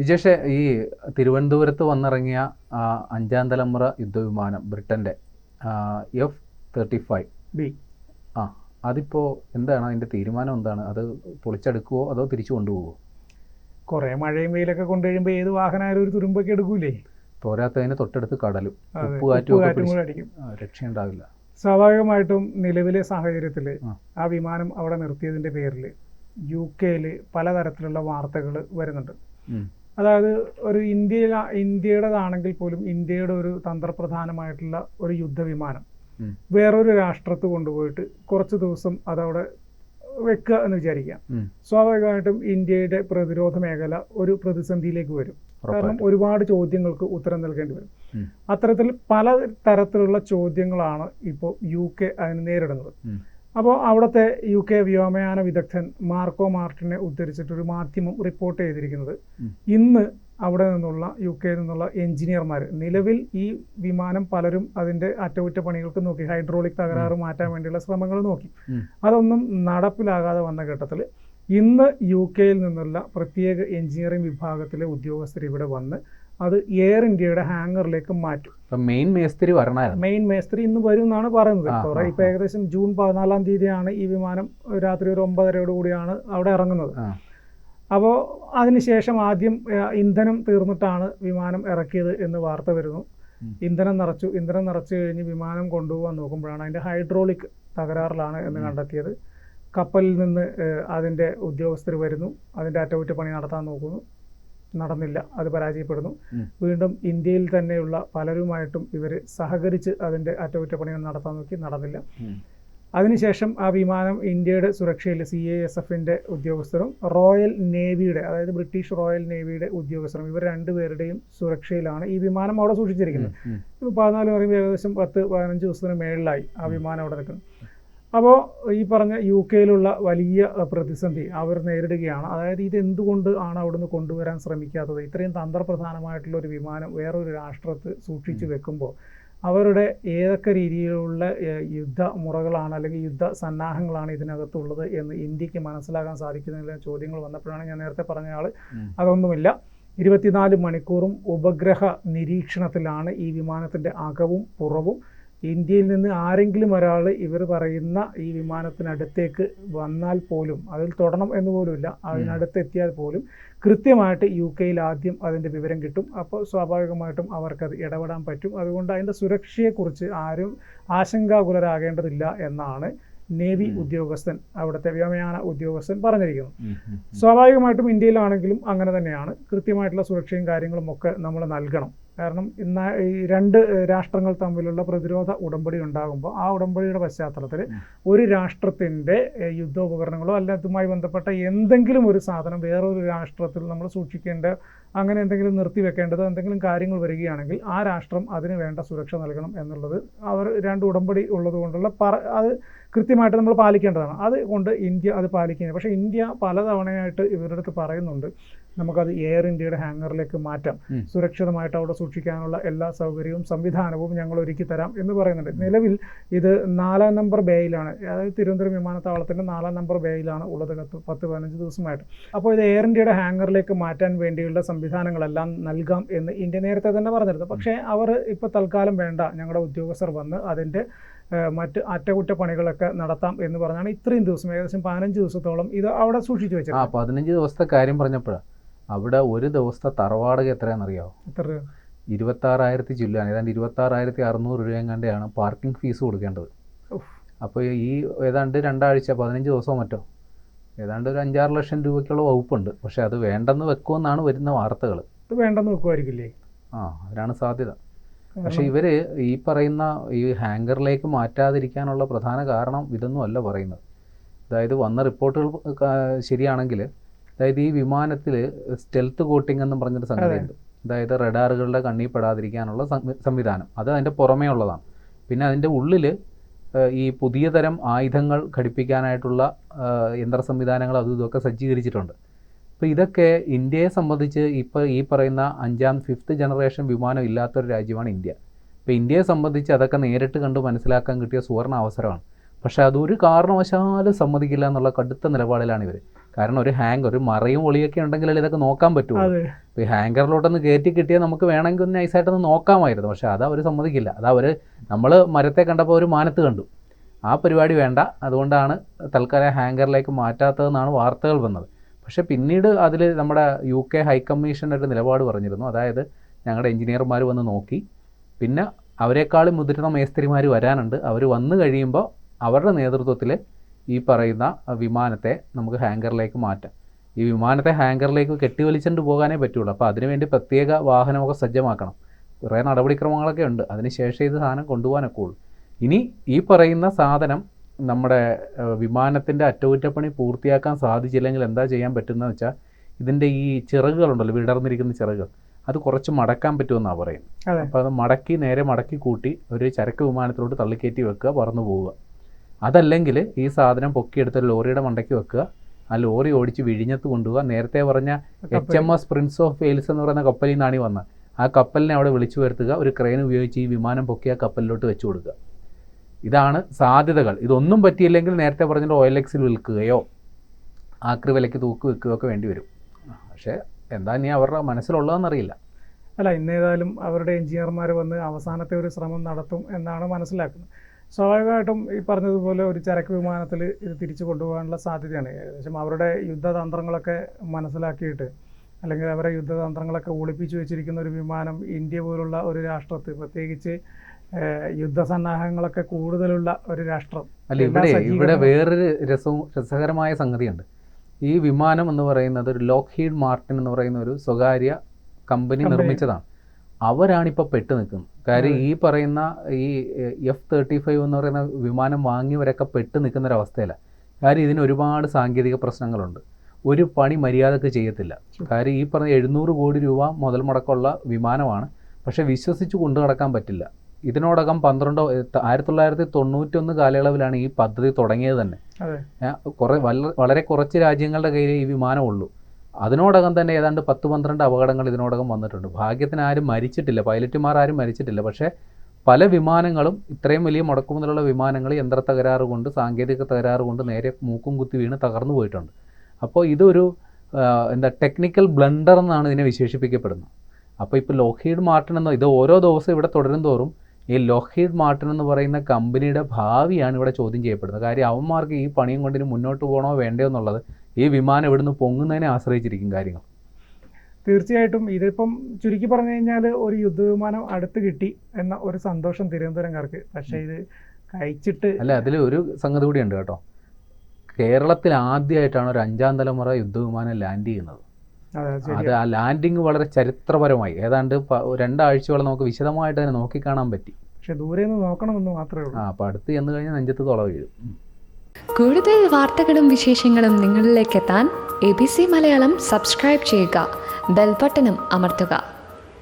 വിജേഷ് ഈ തിരുവനന്തപുരത്ത് വന്നിറങ്ങിയ അഞ്ചാം തലമുറ യുദ്ധവിമാനം ബ്രിട്ടന്റെ എഫ് തേർട്ടി ഫൈവ് ബി. ആ അതിപ്പോൾ എന്താണ്? അതിന്റെ തീരുമാനം എന്താണ്? അത് പൊളിച്ചെടുക്കുവോ അതോ തിരിച്ചു കൊണ്ടുപോകുമോ കുറേ മഴയും വെയിലൊക്കെ കൊണ്ടുവരുമ്പോൾ ഏത് വാഹനമായാലും ഒരു തുരുമ്പൊക്കെ എടുക്കൂലേ? പോരാത്തതിന് തൊട്ടടുത്ത് കടലും ഉപ്പ് കാറ്റും അടിക്കും. രക്ഷയുണ്ടാവില്ല. സ്വാഭാവികമായിട്ടും നിലവിലെ സാഹചര്യത്തിൽ ആ. വിമാനം അവിടെ നിർത്തിയതിന്റെ പേരിൽ യു കെയിൽ പലതരത്തിലുള്ള വാർത്തകൾ വരുന്നുണ്ട്. അതായത് ഒരു ഇന്ത്യയിൽ ഇന്ത്യയുടേതാണെങ്കിൽ പോലും ഇന്ത്യയുടെ ഒരു തന്ത്രപ്രധാനമായിട്ടുള്ള ഒരു യുദ്ധവിമാനം. വേറൊരു രാഷ്ട്രത്ത് കൊണ്ടുപോയിട്ട് കുറച്ച് ദിവസം അതവിടെ വെക്കുക എന്ന് വിചാരിക്കാം. സ്വാഭാവികമായിട്ടും ഇന്ത്യയുടെ പ്രതിരോധ മേഖല ഒരു പ്രതിസന്ധിയിലേക്ക് വരും കാരണം ഒരുപാട് ചോദ്യങ്ങൾക്ക് ഉത്തരം നൽകേണ്ടി വരും അത്തരത്തിൽ പല തരത്തിലുള്ള ചോദ്യങ്ങളാണ് ഇപ്പോൾ യു കെ അതിന് നേരിടുന്നത്. അപ്പോൾ അവിടുത്തെ യു കെ വ്യോമയാന വിദഗ്ധൻ മാർക്കോ മാർട്ടിനെ ഉദ്ധരിച്ചിട്ടൊരു മാധ്യമം റിപ്പോർട്ട് ചെയ്തിരിക്കുന്നത്. ഇന്ന് അവിടെ നിന്നുള്ള യു കെ നിന്നുള്ള എഞ്ചിനീയർമാർ നിലവിൽ ഈ വിമാനം പലരും അതിന്റെ അറ്റകുറ്റപ്പണികൾക്ക് നോക്കി ഹൈഡ്രോളിക് തകരാറ് മാറ്റാൻ വേണ്ടിയുള്ള ശ്രമങ്ങൾ നോക്കി. അതൊന്നും നടപ്പിലാകാതെ വന്ന ഘട്ടത്തിൽ ഇന്ന് യു കെയിൽ നിന്നുള്ള പ്രത്യേക എഞ്ചിനീയറിംഗ് വിഭാഗത്തിലെ ഉദ്യോഗസ്ഥർ ഇവിടെ വന്ന് അത് എയർ ഇന്ത്യയുടെ ഹാങ്ങറിലേക്ക് മാറ്റും. മെയിൻ മേസ്ത്രി വരണമായിരുന്നു. മെയിൻ മേസ്ത്രി ഇന്ന് വരും എന്നാണ് പറയുന്നത് കുറെ ഇപ്പൊ ഏകദേശം ജൂൺ പതിനാലാം തീയതിയാണ് ഈ വിമാനം രാത്രി ഒരു ഒമ്പതരയോട് കൂടിയാണ് അവിടെ ഇറങ്ങുന്നത്. അപ്പോൾ അതിനുശേഷം ആദ്യം ഇന്ധനം തീർന്നിട്ടാണ് വിമാനം ഇറക്കിയത് എന്ന് വാർത്ത വരുന്നു. ഇന്ധനം നിറച്ചു ഇന്ധനം നിറച്ചു കഴിഞ്ഞ് വിമാനം കൊണ്ടുപോകാൻ നോക്കുമ്പോഴാണ് അതിന്റെ ഹൈഡ്രോളിക് തകരാറിലാണ് എന്ന് കണ്ടെത്തിയത്. കപ്പലിൽ നിന്ന് അതിന്റെ അതിന്റെ ഉദ്യോഗസ്ഥർ വരുന്നു. അതിന്റെ അറ്റകുറ്റപ്പണി നടത്താൻ നോക്കുന്നു. നടന്നില്ല. അത് പരാജയപ്പെടുന്നു. വീണ്ടും ഇന്ത്യയിൽ തന്നെയുള്ള പലരുമായിട്ടും ഇവർ സഹകരിച്ച് അതിന്റെ അറ്റകുറ്റപ്പണികൾ നടത്താൻ നോക്കി നടന്നില്ല. അതിനുശേഷം ആ വിമാനം ഇന്ത്യയുടെ സുരക്ഷയിൽ സി എ എസ് എഫിന്റെ ഉദ്യോഗസ്ഥരും റോയൽ നേവിയുടെ അതായത് ബ്രിട്ടീഷ് റോയൽ നേവിയുടെ ഉദ്യോഗസ്ഥരും ഇവർ രണ്ടുപേരുടെയും സുരക്ഷയിലാണ് ഈ വിമാനം അവിടെ സൂക്ഷിച്ചിരിക്കുന്നത്. ഇപ്പോൾ പതിനാല് പറയുമ്പോൾ ഏകദേശം പത്ത് പതിനഞ്ച് ദിവസത്തിന് മേളിലായി ആ വിമാനം അവിടെ നിൽക്കുന്നത്. അപ്പോൾ ഈ പറഞ്ഞ യു കെയിലുള്ള വലിയ പ്രതിസന്ധി അവർ നേരിടുകയാണ്. അതായത് ഇത് എന്തുകൊണ്ട് ആണ് അവിടുന്ന് കൊണ്ടുവരാൻ ശ്രമിക്കാത്തത്? ഇത്രയും തന്ത്രപ്രധാനമായിട്ടുള്ള ഒരു വിമാനം വേറൊരു രാഷ്ട്രത്ത് സൂക്ഷിച്ചു വെക്കുമ്പോൾ അവരുടെ ഏതൊക്കെ രീതിയിലുള്ള യുദ്ധ മുറകളാണ് അല്ലെങ്കിൽ യുദ്ധ സന്നാഹങ്ങളാണ് ഇതിനകത്തുള്ളത് എന്ന് ഇന്ത്യയ്ക്ക് മനസ്സിലാക്കാൻ സാധിക്കുന്നില്ല ചോദ്യങ്ങൾ വന്നപ്പോഴാണ് ഞാൻ നേരത്തെ പറഞ്ഞ ആൾ അതൊന്നുമില്ല. ഇരുപത്തിനാല് മണിക്കൂറും ഉപഗ്രഹ നിരീക്ഷണത്തിലാണ് ഈ വിമാനത്തിന്റെ അകവും പുറവും. ഇന്ത്യയിൽ നിന്ന് ആരെങ്കിലും ഒരാൾ ഇവർ പറയുന്ന ഈ വിമാനത്തിനടുത്തേക്ക് വന്നാൽ പോലും അതിൽ തൊടണം എന്ന് പോലുമില്ല അതിനടുത്ത് എത്തിയാൽ പോലും കൃത്യമായിട്ട് യു കെയിൽ ആദ്യം അതിന്റെ വിവരം കിട്ടും. അപ്പോൾ സ്വാഭാവികമായിട്ടും അവർക്കത് ഇടപെടാൻ പറ്റും. അതുകൊണ്ട് അതിന്റെ സുരക്ഷയെക്കുറിച്ച് ആരും ആശങ്കാകുലരാകേണ്ടതില്ല എന്നാണ് നേവി ഉദ്യോഗസ്ഥൻ അവിടുത്തെ വ്യോമയാന ഉദ്യോഗസ്ഥൻ പറഞ്ഞിരിക്കുന്നു. സ്വാഭാവികമായിട്ടും ഇന്ത്യയിലാണെങ്കിലും അങ്ങനെ തന്നെയാണ്. കൃത്യമായിട്ടുള്ള സുരക്ഷയും കാര്യങ്ങളും ഒക്കെ നമ്മൾ നൽകണം. കാരണം ഇന്ന് ഈ രണ്ട് രാഷ്ട്രങ്ങൾ തമ്മിലുള്ള പ്രതിരോധ ഉടമ്പടി ഉണ്ടാകുമ്പോൾ ആ ഉടമ്പടിയുടെ പശ്ചാത്തലത്തിൽ ഒരു രാഷ്ട്രത്തിന്റെ യുദ്ധോപകരണങ്ങളോ അല്ല അതുമായി ബന്ധപ്പെട്ട എന്തെങ്കിലും ഒരു സാധനം വേറൊരു രാഷ്ട്രത്തിൽ നമ്മൾ സൂക്ഷിക്കേണ്ട അങ്ങനെ എന്തെങ്കിലും നിർത്തി വെക്കേണ്ടതോ എന്തെങ്കിലും കാര്യങ്ങൾ വരികയാണെങ്കിൽ ആ രാഷ്ട്രം അതിന് വേണ്ട സുരക്ഷ നൽകണം എന്നുള്ളത് അവർ രണ്ട് ഉടമ്പടി ഉള്ളതുകൊണ്ടുള്ള പറ അത് കൃത്യമായിട്ട് നമ്മൾ പാലിക്കേണ്ടതാണ്. അതുകൊണ്ട് ഇന്ത്യ അത് പാലിക്കുന്നത് പക്ഷേ ഇന്ത്യ പലതവണയായിട്ട് ഇവരുടെ അടുത്ത് പറയുന്നുണ്ട് നമുക്കത് എയർ ഇന്ത്യയുടെ ഹാങ്ങറിലേക്ക് മാറ്റാം. സുരക്ഷിതമായിട്ട് അവിടെ സൂക്ഷിക്കാനുള്ള എല്ലാ സൗകര്യവും സംവിധാനവും ഞങ്ങൾ ഒരുക്കി തരാം എന്ന് പറയുന്നുണ്ട്. നിലവിൽ ഇത് നാലാം നമ്പർ ബേയിലാണ് അതായത് തിരുവനന്തപുരം വിമാനത്താവളത്തിന്റെ നാലാം നമ്പർ ബേയിലാണ് ഉള്ളത്. പത്ത് പത്ത് പതിനഞ്ച് ദിവസമായിട്ട്. അപ്പോൾ ഇത് എയർ ഇന്ത്യയുടെ ഹാങ്ങറിലേക്ക് മാറ്റാൻ വേണ്ടിയുള്ള സംവിധാനങ്ങളെല്ലാം നൽകാം എന്ന് ഇന്ത്യ നേരത്തെ തന്നെ പറഞ്ഞിരുന്നു. പക്ഷേ അവർ ഇപ്പോൾ തൽക്കാലം വേണ്ട. ഞങ്ങളുടെ ഉദ്യോഗസ്ഥർ വന്ന് അതിന്റെ മറ്റ് അറ്റകുറ്റപ്പണികളൊക്കെ നടത്താം എന്ന് പറഞ്ഞാണ് ഇത്രയും ദിവസം ഏകദേശം പതിനഞ്ച് ദിവസത്തോളം ഇത് അവിടെ സൂക്ഷിച്ചു ആ വെച്ചിട്ടുണ്ട് പതിനഞ്ച് ദിവസത്തെ കാര്യം പറഞ്ഞപ്പോഴാണ് അവിടെ ഒരു ദിവസത്തെ തറവാടക എത്രയാണെന്നറിയാമോ എത്ര രൂപ? ഇരുപത്താറായിരത്തി ചില്ലാണ് ഏതാണ്ട് ഇരുപത്താറായിരത്തി അറുന്നൂറ് രൂപയും കണ്ടെയാണ് പാർക്കിംഗ് ഫീസ് കൊടുക്കേണ്ടത്. അപ്പോൾ ഈ ഏതാണ്ട് രണ്ടാഴ്ച പതിനഞ്ച് ദിവസമോ മറ്റോ ഏതാണ്ട് ഒരു അഞ്ചാറ് ലക്ഷം രൂപയ്ക്കുള്ള വകുപ്പുണ്ട്. പക്ഷേ അത് വേണ്ടെന്ന് വെക്കുമെന്നാണ് വരുന്ന വാർത്തകൾ. ഇത് വേണ്ടെന്ന് വെക്കുമായിരിക്കില്ലേ? ആ അതിനാണ് സാധ്യത. പക്ഷേ ഇവർ ഈ പറയുന്ന ഈ ഹാങ്കറിലേക്ക് മാറ്റാതിരിക്കാനുള്ള പ്രധാന കാരണം ഇതൊന്നും അല്ല പറയുന്നത്. അതായത് വന്ന റിപ്പോർട്ടുകൾ ശരിയാണെങ്കിൽ അതായത് ഈ വിമാനത്തിൽ സ്റ്റെൽത്ത് കോട്ടിംഗ് എന്നും പറഞ്ഞൊരു സംഗതിയുണ്ട് അതായത് റഡാറുകളുടെ കണ്ണിൽ പെടാതിരിക്കാനുള്ള സംവിധാനം. അത് അതിന്റെ പുറമേ ഉള്ളതാണ് പിന്നെ അതിന്റെ ഉള്ളിൽ ഈ പുതിയ തരം ആയുധങ്ങൾ ഘടിപ്പിക്കാനായിട്ടുള്ള യന്ത്ര സംവിധാനങ്ങൾ അതും ഇതൊക്കെ സജ്ജീകരിച്ചിട്ടുണ്ട്. അപ്പോൾ ഇതൊക്കെ ഇന്ത്യയെ സംബന്ധിച്ച് ഇപ്പോൾ ഈ പറയുന്ന അഞ്ചാം ഫിഫ്ത്ത് ജനറേഷൻ വിമാനം ഇല്ലാത്തൊരു രാജ്യമാണ് ഇന്ത്യ. ഇപ്പോൾ ഇന്ത്യയെ സംബന്ധിച്ച് അതൊക്കെ നേരിട്ട് കണ്ട് മനസ്സിലാക്കാൻ കിട്ടിയ സുവർണ അവസരമാണ്. പക്ഷേ അതൊരു കാരണവശാലും സമ്മതിക്കില്ല എന്നുള്ള കടുത്ത നിലപാടിലാണ് ഇവർ കാരണം ഒരു ഹാങ്കർ ഒരു മറയും ഒളിയൊക്കെ ഉണ്ടെങ്കിലല്ലേ ഇതൊക്കെ നോക്കാൻ പറ്റുള്ളൂ. ഇപ്പോൾ ഈ ഹാങ്കറിലോട്ടൊന്ന് കയറ്റി കിട്ടിയാൽ നമുക്ക് വേണമെങ്കിൽ ഒന്ന് നൈസായിട്ടൊന്ന് നോക്കാമായിരുന്നു. പക്ഷെ അത് അവർ സമ്മതിക്കില്ല. അത് അവർ നമ്മൾ മരത്തെ കണ്ടപ്പോൾ ഒരു മാനത്ത് കണ്ടു. ആ പരിപാടി വേണ്ട. അതുകൊണ്ടാണ് തൽക്കാലം ഹാങ്കറിലേക്ക് മാറ്റാത്തതെന്നാണ് വാർത്തകൾ വന്നത്. പക്ഷേ പിന്നീട് അതിൽ നമ്മുടെ യു കെ ഹൈക്കമ്മീഷൻ ഒരു നിലപാട് പറഞ്ഞിരുന്നു. അതായത് ഞങ്ങളുടെ എഞ്ചിനീയർമാർ വന്ന് നോക്കി. പിന്നെ അവരെക്കാളും മുതിർന്ന മേസ്ത്രിമാർ വരാനുണ്ട്. അവർ വന്നു കഴിയുമ്പോൾ അവരുടെ നേതൃത്വത്തിൽ ഈ പറയുന്ന വിമാനത്തെ നമുക്ക് ഹാങ്കറിലേക്ക് മാറ്റാം. ഈ വിമാനത്തെ ഹാങ്കറിലേക്ക് കെട്ടിവലിച്ചുകൊണ്ട് പോകാനേ പറ്റുള്ളൂ. അപ്പോൾ അതിനുവേണ്ടി പ്രത്യേക വാഹനമൊക്കെ സജ്ജമാക്കണം. കുറേ നടപടിക്രമങ്ങളൊക്കെ ഉണ്ട്. അതിനുശേഷം ഇത് സാധനം കൊണ്ടുപോകാനൊക്കെ ഉള്ളൂ. ഇനി ഈ പറയുന്ന സാധനം നമ്മുടെ വിമാനത്തിന്റെ അറ്റകുറ്റപ്പണി പൂർത്തിയാക്കാൻ സാധിച്ചില്ലെങ്കിൽ എന്താ ചെയ്യാൻ പറ്റുന്നത് വെച്ചാൽ ഇതിന്റെ ഈ ചിറകുകളുണ്ടല്ലോ വിടർന്നിരിക്കുന്ന ചിറകുകൾ അത് കുറച്ച് മടക്കാൻ പറ്റുമെന്നാണ് പറയുന്നത്. അപ്പോൾ അത് മടക്കി നേരെ മടക്കി കൂട്ടി ഒരു ചരക്ക് വിമാനത്തിലോട്ട് തള്ളിക്കയറ്റി വെക്കുക പറന്നു പോവുക. അതല്ലെങ്കിൽ ഈ സാധനം പൊക്കിയെടുത്ത് ലോറിയുടെ മണ്ടയ്ക്ക് വെക്കുക. ആ ലോറി ഓടിച്ച് വിഴിഞ്ഞത്ത് കൊണ്ടുപോകുക നേരത്തെ പറഞ്ഞ H M S Prince of Wales എന്ന് പറയുന്ന കപ്പലിൽ നിന്നാണ് ഈ വന്നത്. ആ കപ്പലിനെ അവിടെ വിളിച്ചു വരുത്തുക. ഒരു ക്രെയിൻ ഉപയോഗിച്ച് ഈ വിമാനം പൊക്കി ആ കപ്പലിലോട്ട് വെച്ചു കൊടുക്കുക. ഇതാണ് സാധ്യതകൾ. ഇതൊന്നും പറ്റിയില്ലെങ്കിൽ നേരത്തെ പറഞ്ഞിട്ട് ഓയിൽ എക്സിൽ വിൽക്കുകയോ ആക്രി വിലയ്ക്ക് തൂക്ക് വെക്കുകയോ ഒക്കെ വേണ്ടി വരും. പക്ഷേ എന്താ ഇനി അവരുടെ മനസ്സിലുള്ളതെന്നറിയില്ല അല്ല ഇന്നേതായാലും അവരുടെ എഞ്ചിനീയർമാർ വന്ന് അവസാനത്തെ ഒരു ശ്രമം നടത്തും എന്നാണ് മനസ്സിലാക്കുന്നത്. സ്വാഭാവികമായിട്ടും ഈ പറഞ്ഞതുപോലെ ഒരു ചരക്ക് വിമാനത്തിൽ ഇത് തിരിച്ചു കൊണ്ടുപോകാനുള്ള സാധ്യതയാണ്. ഏകദേശം അവരുടെ യുദ്ധതന്ത്രങ്ങളൊക്കെ മനസ്സിലാക്കിയിട്ട് അല്ലെങ്കിൽ അവരെ യുദ്ധതന്ത്രങ്ങളൊക്കെ ഒളിപ്പിച്ചു വെച്ചിരിക്കുന്ന ഒരു വിമാനം ഇന്ത്യ പോലുള്ള ഒരു രാഷ്ട്രത്ത് പ്രത്യേകിച്ച് യുദ്ധസന്നാഹങ്ങളൊക്കെ കൂടുതലുള്ള ഒരു രാഷ്ട്രം. അല്ല ഇവിടെ ഇവിടെ വേറൊരു രസവും രസകരമായ സംഗതിയുണ്ട്. ഈ വിമാനം എന്ന് പറയുന്നത് ഒരു ലോക്ഹീഡ് മാർട്ടിൻ എന്ന് പറയുന്ന ഒരു സ്വകാര്യ കമ്പനി കമ്പനി. നിർമ്മിച്ചതാണ്. അവരാണിപ്പോൾ പെട്ടു നിൽക്കുന്നത്. കാര്യം ഈ പറയുന്ന ഈ എഫ് തേർട്ടി ഫൈവ് എന്ന് പറയുന്ന വിമാനം വാങ്ങിയവരൊക്കെ പെട്ട് നിൽക്കുന്ന ഒരു അവസ്ഥയിലാണ് കാര്യം ഇതിന് ഒരുപാട് സാങ്കേതിക പ്രശ്നങ്ങളുണ്ട്. ഒരു പണി മര്യാദയ്ക്ക് ചെയ്യത്തില്ല. കാര്യം ഈ പറഞ്ഞ എഴുന്നൂറ് കോടി രൂപ മുതൽ മുടക്കമുള്ള വിമാനമാണ്. പക്ഷേ വിശ്വസിച്ച് കൊണ്ടു നടക്കാൻ പറ്റില്ല. ഇതിനോടകം പന്ത്രണ്ടോ ആയിരത്തി തൊള്ളായിരത്തി തൊണ്ണൂറ്റൊന്ന് കാലയളവിലാണ് ഈ പദ്ധതി തുടങ്ങിയത് തന്നെ. ഏ, വളരെ കുറച്ച് രാജ്യങ്ങളുടെ കയ്യിൽ ഈ വിമാനം ഉള്ളൂ അതിനോടകം തന്നെ ഏതാണ്ട് പത്ത് പന്ത്രണ്ട് അപകടങ്ങൾ ഇതിനോടകം വന്നിട്ടുണ്ട്. ഭാഗ്യത്തിന് ആരും മരിച്ചിട്ടില്ല. പൈലറ്റുമാർ ആരും മരിച്ചിട്ടില്ല. പക്ഷേ പല വിമാനങ്ങളും ഇത്രയും വലിയ മുടക്കുമുതലുള്ള വിമാനങ്ങൾ യന്ത്ര തകരാറ് കൊണ്ട് സാങ്കേതിക തകരാറ് കൊണ്ട് നേരെ മൂക്കും കുത്തി വീണ് തകർന്നു പോയിട്ടുണ്ട്. അപ്പോൾ ഇതൊരു എന്താ ടെക്നിക്കൽ ബ്ലണ്ടർ എന്നാണ് ഇതിനെ വിശേഷിപ്പിക്കപ്പെടുന്നത്. അപ്പോൾ ഇപ്പോൾ ലോഹീഡ് മാർട്ടിൻ എന്ന ഇത് ഓരോ ദിവസം ഇവിടെ തുടരും തോറും ഈ ലോഹീഡ് മാർട്ടിൻ എന്ന് പറയുന്ന കമ്പനിയുടെ ഭാവിയാണ് ഇവിടെ ചോദ്യം ചെയ്യപ്പെടുന്നത്. കാര്യം അവന്മാർക്ക് ഈ പണിയും കൊണ്ടിന് മുന്നോട്ട് പോകണോ വേണ്ടയോ എന്നുള്ളത് ഈ വിമാനം ഇവിടുന്ന് പൊങ്ങുന്നതിനെ ആശ്രയിച്ചിരിക്കും കാര്യങ്ങൾ. തീർച്ചയായിട്ടും ഇതിപ്പം ചുരുക്കി പറഞ്ഞു കഴിഞ്ഞാൽ ഒരു യുദ്ധവിമാനം അടുത്ത് കിട്ടി എന്ന ഒരു സന്തോഷം തിരുവനന്തപുരംകാർക്ക്. പക്ഷേ ഇത് കഴിച്ചിട്ട് അല്ല അതിൽ ഒരു സംഗതി കൂടി ഉണ്ട് കേട്ടോ. കേരളത്തിൽ ആദ്യമായിട്ടാണ് ഒരു അഞ്ചാം തലമുറ യുദ്ധവിമാനം ലാൻഡ് ചെയ്യുന്നത്. അതെ ആ ലാൻഡിങ് വളരെ ചരിത്രപരമായി. ഏതാണ്ട് രണ്ടാഴ്ചയോളം നമുക്ക് വിശദമായിട്ട് തന്നെ നോക്കിക്കാണാൻ പറ്റി. പക്ഷെ ദൂരെ നിന്ന് നോക്കണമെന്ന് മാത്രമേ ഉള്ളൂ. ആ അപ്പോൾ അടുത്ത് ചെന്ന് കഴിഞ്ഞാൽ നെഞ്ചത്ത് തുള വീഴും. കൂടുതൽ വാർത്തകളും വിശേഷങ്ങളും നിങ്ങളിലേക്ക് എത്താൻ A B C Malayalam subscribe ചെയ്യുക. ബെൽബട്ടനും അമർത്തുക.